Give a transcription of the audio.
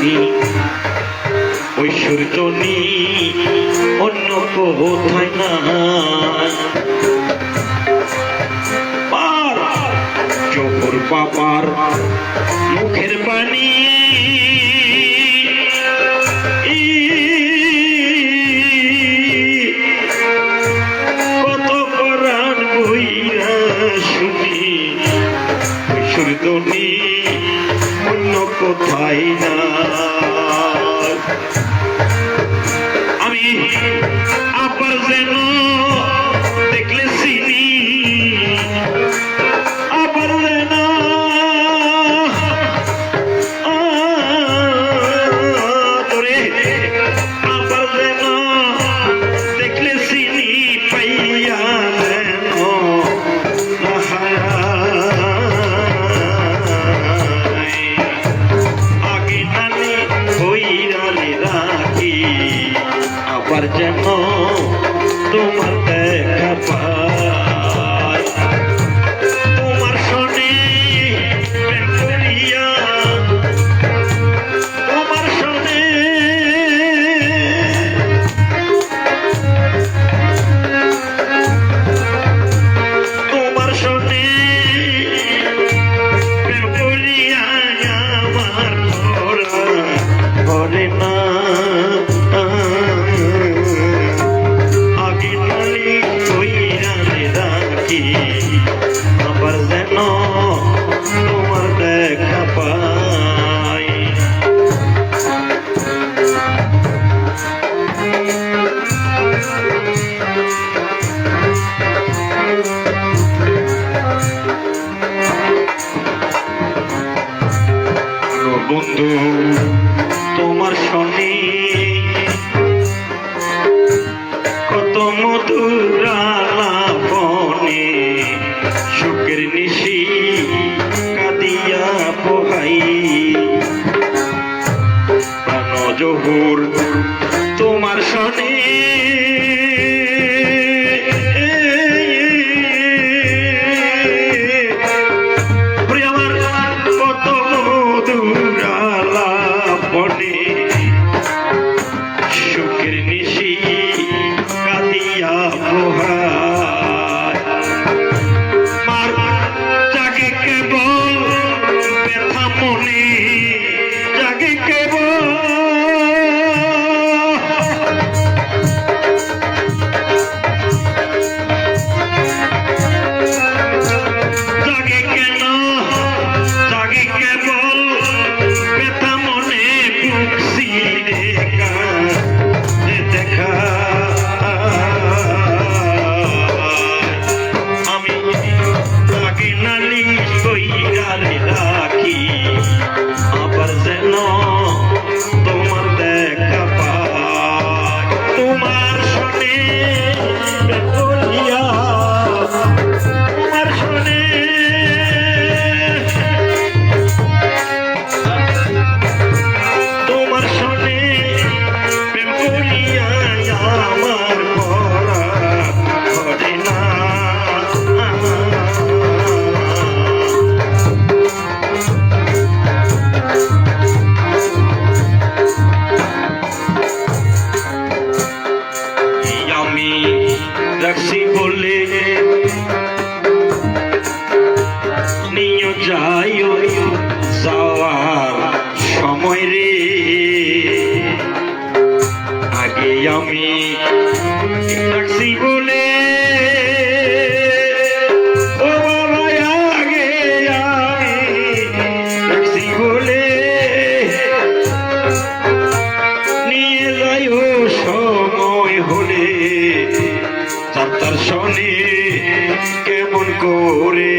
ওই ওই সূর্যনি অন্য কোথায় না। চোখর পাপার মুখের পানি বন্ধু তোমার শনি কত মধুর বনে সুখের নিশি কাদিয়া পোহাই। প্রাণ জহুর করে